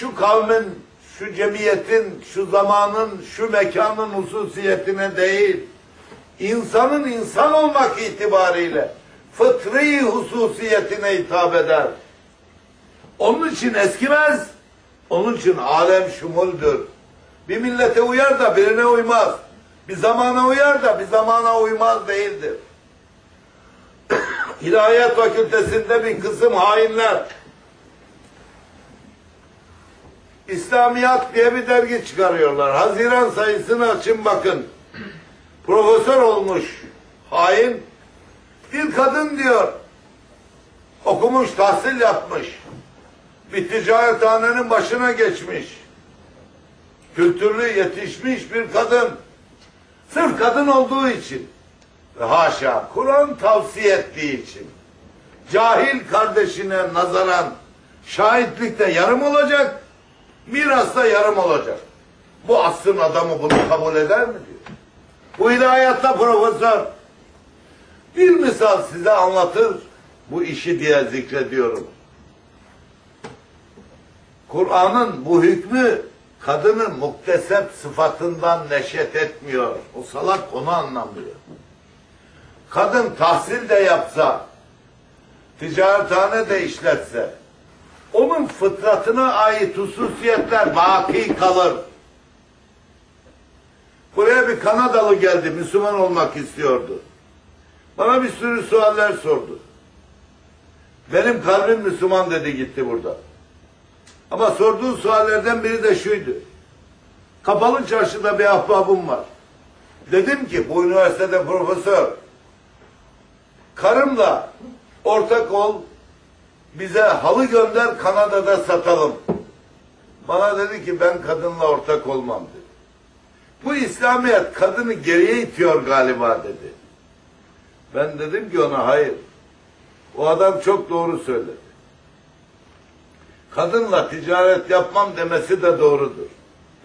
şu kavmin, şu cemiyetin, şu zamanın, şu mekanın hususiyetine değil, insanın insan olmak itibariyle fıtri hususiyetine hitap eder. Onun için eskimez, onun için alem şumuldür. Bir millete uyar da birine uymaz. Bir zamana uyar da bir zamana uymaz değildir. İlahiyat Fakültesinde bir kısım hainler İslamiyat diye bir dergi çıkarıyorlar. Haziran sayısını açın bakın. Profesör olmuş hain bir kadın diyor okumuş, tahsil yapmış. Bir ticarethanenin başına geçmiş. Kültürlü yetişmiş bir kadın. Sırf kadın olduğu için haşa Kur'an tavsiye ettiği için cahil kardeşine nazaran şahitlikte yarım olacak, mirasta yarım olacak. Bu asrın adamı bunu kabul eder mi diyor. Bu ilahiyatta profesör. Bir misal size anlatır bu işi diye zikrediyorum. Kur'an'ın bu hükmü kadının muktesep sıfatından neşet etmiyor. O salak onu anlamıyor. Kadın tahsil de yapsa, ticarethane de işletse, onun fıtratına ait hususiyetler baki kalır. Buraya bir Kanadalı geldi, Müslüman olmak istiyordu. Bana bir sürü sualler sordu. Benim kalbim Müslüman dedi gitti burada. Ama sorduğu suallerden biri de şuydu. Kapalı çarşıda bir ahbabım var. Dedim ki bu üniversitede profesör. Karımla ortak ol bize halı gönder Kanada'da satalım. Bana dedi ki ben kadınla ortak olmam dedi. Bu İslamiyet kadını geriye itiyor galiba dedi. Ben dedim ki ona hayır. O adam çok doğru söyledi. Kadınla ticaret yapmam demesi de doğrudur.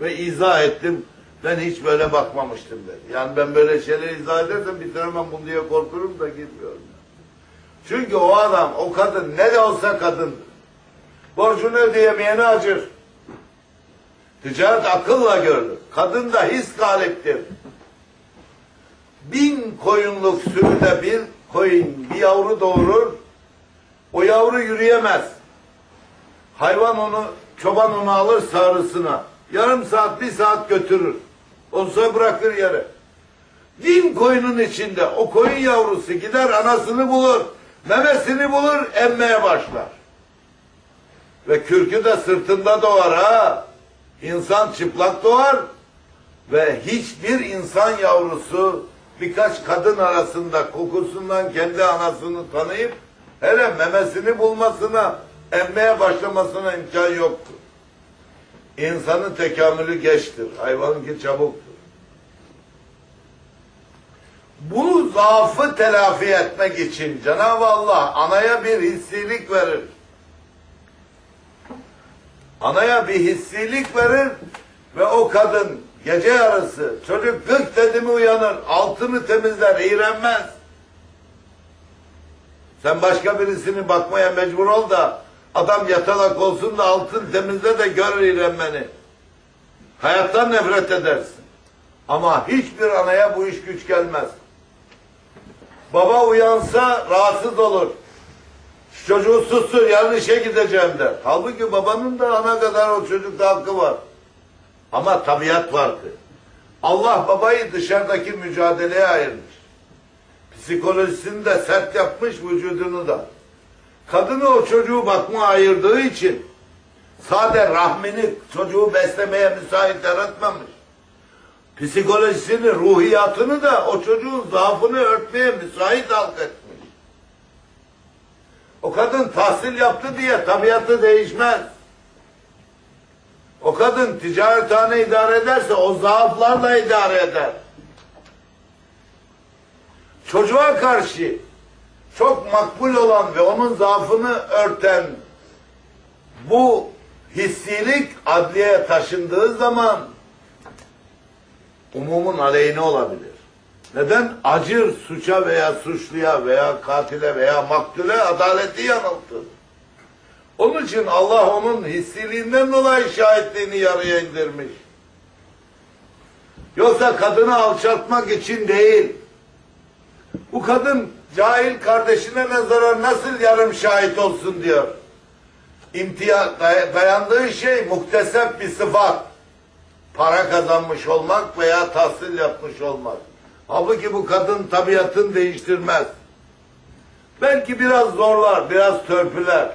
Ve izah ettim. Ben hiç böyle bakmamıştım dedi. Yani ben böyle şeyleri izah edersem bitiremem bunu diye korkurum da girmiyorum. Çünkü o adam, o kadın ne de olsa kadındır. Borcunu ödeyemeyeni acır. Ticaret akılla görülür. Kadın da his galiptir. Bin koyunluk sürüde bir koyun bir yavru doğurur. O yavru yürüyemez. Hayvan onu, çoban onu alır sağrısına. Yarım saat, bir saat götürür. Olsa bırakır yere. Bin koyunun içinde o koyun yavrusu gider anasını bulur. Memesini bulur, emmeye başlar. Ve kürkü de sırtında doğar ha. İnsan çıplak doğar ve hiçbir insan yavrusu birkaç kadın arasında kokusundan kendi anasını tanıyıp hele memesini bulmasına, emmeye başlamasına imkan yoktur. İnsanın tekamülü geçtir, hayvanınki çabuktur. Bu zaafı telafi etmek için Cenab-ı Allah anaya bir hissilik verir. Anaya bir hissilik verir ve o kadın gece yarısı çocuk gık dedi mi uyanır, altını temizler, iğrenmez. Sen başka birisini bakmaya mecbur ol da adam yatalak olsun da altın temizle de gör iğrenmeni. Hayattan nefret edersin. Ama hiçbir anaya bu iş güç gelmez. Baba uyansa rahatsız olur. Şu çocuğu sussun yarın işe gideceğim der. Halbuki babanın da ana kadar o çocukta hakkı var. Ama tabiat farkı. Allah babayı dışarıdaki mücadeleye ayırmış. Psikolojisini de sert yapmış vücudunu da. Kadını o çocuğu bakma ayırdığı için sade rahmini çocuğu beslemeye müsait yaratmamış. Psikolojisini, ruhiyatını da o çocuğun zaafını örtmeye müsait halk etmiş. O kadın tahsil yaptı diye tabiatı değişmez. O kadın ticarethane idare ederse o zaaflarla idare eder. Çocuğa karşı çok makbul olan ve onun zaafını örten bu hissilik adliyeye taşındığı zaman umumun aleyhine olabilir. Neden? Acır suça veya suçluya veya katile veya maktule adaleti yanıltır. Onun için Allah onun hissiliğinden dolayı şahitliğini yarıya indirmiş. Yoksa kadını alçaltmak için değil. Bu kadın cahil kardeşine nazaran nasıl yarım şahit olsun diyor. İmtiya, day- dayandığı şey muktesep bir sıfat. Para kazanmış olmak veya tahsil yapmış olmak. Halbuki bu kadın tabiatını değiştirmez. Belki biraz zorlar, biraz törpüler.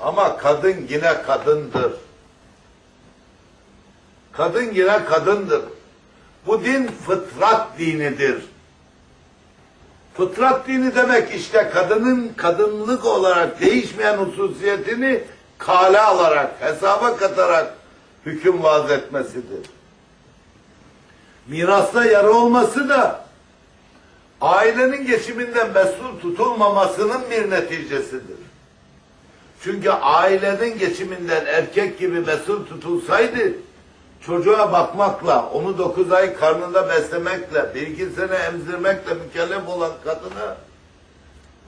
Ama kadın yine kadındır. Kadın yine kadındır. Bu din fıtrat dinidir. Fıtrat dini demek işte kadının kadınlık olarak değişmeyen hususiyetini kale alarak, hesaba katarak hüküm vaz etmesidir. Mirasta yarı olması da ailenin geçiminden mesul tutulmamasının bir neticesidir. Çünkü ailenin geçiminden erkek gibi mesul tutulsaydı çocuğa bakmakla, onu dokuz ay karnında beslemekle, bir iki sene emzirmekle mükellef olan kadına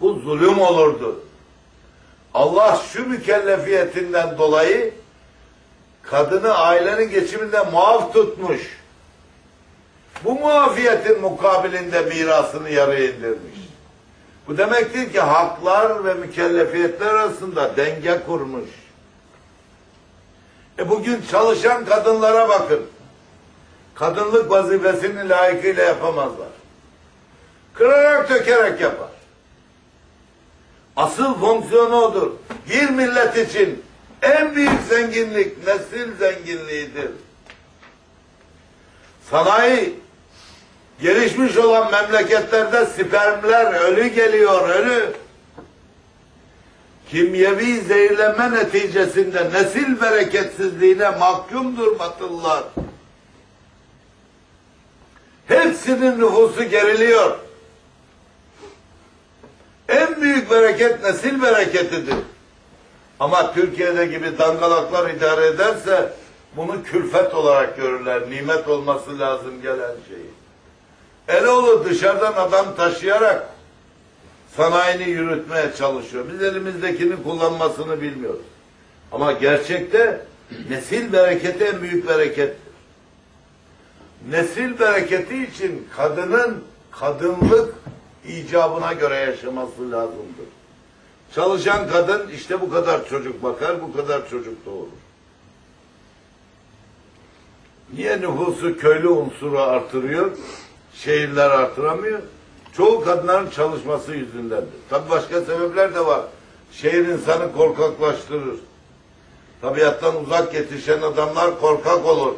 bu zulüm olurdu. Allah şu mükellefiyetinden dolayı kadını ailenin geçiminden muaf tutmuş. Bu muafiyetin mukabilinde mirasını yarı indirmiş. Bu demektir ki haklar ve mükellefiyetler arasında denge kurmuş. E bugün çalışan kadınlara bakın. Kadınlık vazifesini layıkıyla yapamazlar. Kırarak dökerek yapar. Asıl fonksiyonu odur. Bir millet için en büyük zenginlik nesil zenginliğidir. Sanayi gelişmiş olan memleketlerde spermler ölü geliyor, ölü. Kimyevi zehirlenme neticesinde nesil bereketsizliğine mahkumdur Batılılar. Hepsinin nüfusu geriliyor. En büyük bereket nesil bereketidir. Ama Türkiye'de gibi dangalaklar idare ederse bunu külfet olarak görürler. Nimet olması lazım gelen şeyi. Ele olur dışarıdan adam taşıyarak sanayini yürütmeye çalışıyor. Biz elimizdekini kullanmasını bilmiyoruz. Ama gerçekte nesil bereketi en büyük berekettir. Nesil bereketi için kadının kadınlık icabına göre yaşaması lazımdır. Çalışan kadın işte bu kadar çocuk bakar, bu kadar çocuk doğurur. Niye nüfusu köylü unsuru artırıyor, şehirler artıramıyor? Çoğu kadınların çalışması yüzündendir. Tabi başka sebepler de var. Şehir insanı korkaklaştırır. Tabiattan uzak yetişen adamlar korkak olur.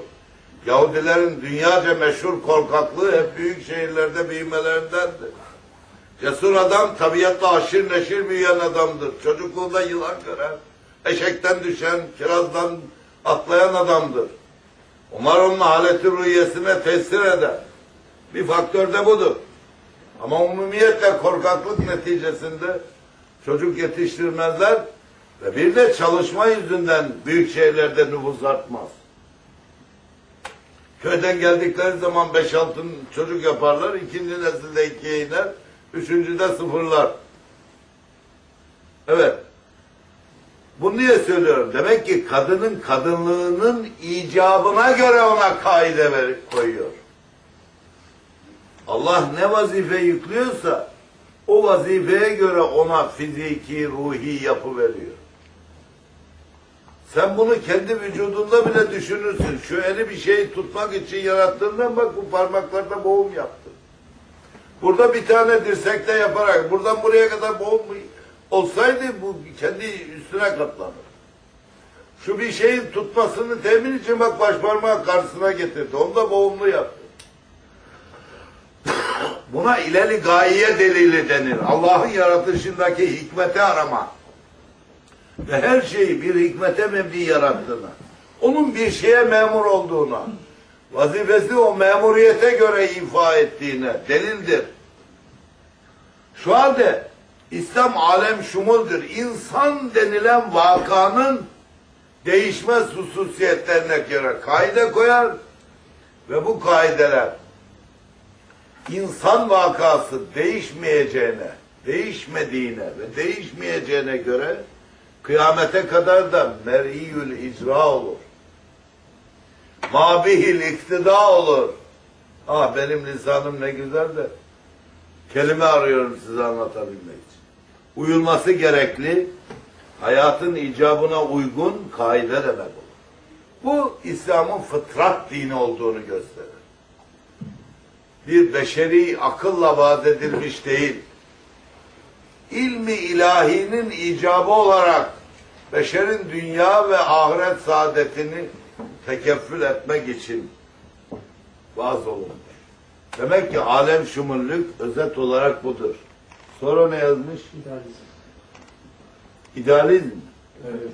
Yahudilerin dünyaca meşhur korkaklığı hep büyük şehirlerde büyümelerindendir. Cesur adam tabiatla aşırı neşir büyüyen adamdır. Çocukluğunda yılan gören, eşekten düşen, kirazdan atlayan adamdır. Onun haleti ruhiyesine tesir eder. Bir faktör de budur. Ama umumiyetle korkaklık neticesinde çocuk yetiştirmezler ve bir de çalışma yüzünden büyük şehirlerde nüfus artmaz. Köyden geldikleri zaman beş altın çocuk yaparlar, ikinci nesilde ikiye iner, üçüncüde sıfırlar. Evet. Bunu niye söylüyorum? Demek ki kadının kadınlığının icabına göre ona kaide koyuyor. Allah ne vazife yüklüyorsa o vazifeye göre ona fiziki, ruhi yapı veriyor. Sen bunu kendi vücudunda bile düşünürsün. Şu eli bir şey tutmak için yarattığından bak bu parmaklarda boğum yaptı. Burada bir tane dirsekte yaparak buradan buraya kadar boğum olsaydı bu kendi üstüne katlanır. Şu bir şeyin tutmasını temin için bak baş parmağı karşısına getirdi. Onu da boğumlu yaptı. Buna ileri gaye delili denir. Allah'ın yaratışındaki hikmeti arama. Ve her şeyi bir hikmete mebni yarattığına, onun bir şeye memur olduğuna, vazifesi o memuriyete göre ifa ettiğine delildir. Şu halde İslam alem şumuldur. İnsan denilen vakanın değişmez hususiyetlerine göre kaide koyar ve bu kaideler insan vakası değişmeyeceğine, değişmediğine ve değişmeyeceğine göre Kıyamete kadar da mer'iyül icra olur. Mabihil iktida olur. Ah benim lisanım ne güzel de kelime arıyorum size anlatabilmek için. Uyulması gerekli, hayatın icabına uygun kaide demek olur. Bu İslam'ın fıtrat dini olduğunu gösterir. Bir beşeri akılla vaat edilmiş değil. İlmi ilahinin icabı olarak beşerin dünya ve ahiret saadetini tekeffül etmek için vaaz olunmuş. Demek ki alem şumullük özet olarak budur. Sonra ne yazmış? İdealizm. İdealizm. Evet.